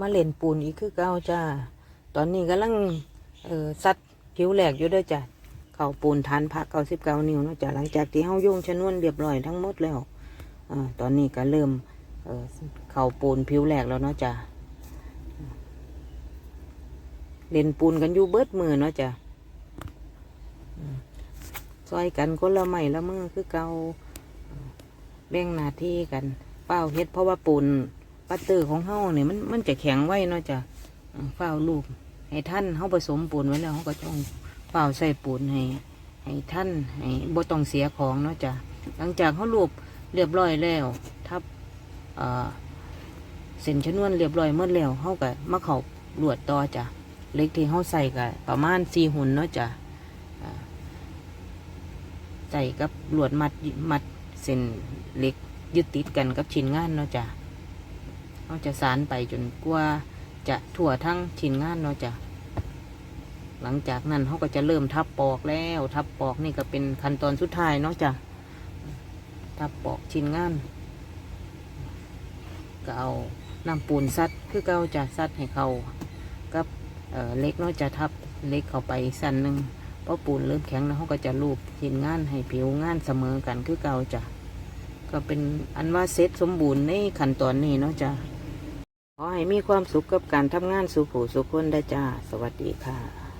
มาเล่นปูนอีกคือเก่าจ้า ตอนนี้กำลังเอ่อซัดผิวแหลกอยู่ด้วยจ้ะเข่าปูนฐานพักเก้าสิบเก้านิ้วเนาะจ้ะหลังจากที่เฮาโยงชนวนเรียบร้อยทั้งหมดแล้วอ่าตอนนี้ก็เริ่มเอ่อเขาปูนผิวแหลกแล้วเนาะจ้ะเล่นปูนกันอยู่เบิดมือเนาะจ้ะอืมซอยกันคนละไม้ละมือคือเกาแบ่งหน้าที่กันเป้าเฮ็ดเพราะว่าปูน ปัตเตอร์ของเฮาเนี่ยมันมันจะแข็งไว้เนาะจ้ะเฝ้าลูก ให้ท่านเขาผสมปูนไว้แล้วเขาก็ต้องเฝ้าใส่ปูนให้ให้ท่านให้บ่ต้องเสียของเนาะจ้ะหลังจากเขาลูบเรียบร้อยแล้ว ทับเอ่อเส้นชนวนเรียบร้อยหมดแล้วเขาก็มาเขาลวดต่อจ้ะเล็กที่เขาใส่ก็ประมาณสี่หุ่นเนาะจ้ะใส่กับลวดมัดมัดเส้นเล็กยึดติดกันกับชิ้นงานเนาะจ้ะ เขาจะสานไปจนกว่าจะทั่วทั้งชิ้นงานเนาะจ้ะหลังจากนั้นเขาก็จะเริ่มทับปอกแล้ว ทับปอกนี่ก็เป็นขั้นตอนสุดท้ายเนาะจ้ะทับปอกชิ้นงานก็เอาน้ำปูนซัดคือเก่าจะซัดให้เขากับเเล็กเนาะจะทับเล็กเข้าไปสั้นหนึ่งเพราะปูนเริ่มแข็งแล้วเขาก็จะลูบชิ้นงานให้ผิวงานเสมอกันคือเก่าจ้ะก็เป็นอันว่าเสร็จสมบูรณ์ในขั้นตอนนี้เนาะจ้ะ ขอให้มีความสุขกับการทำงานสุขูสุขคนได้จ้า สวัสดีค่ะ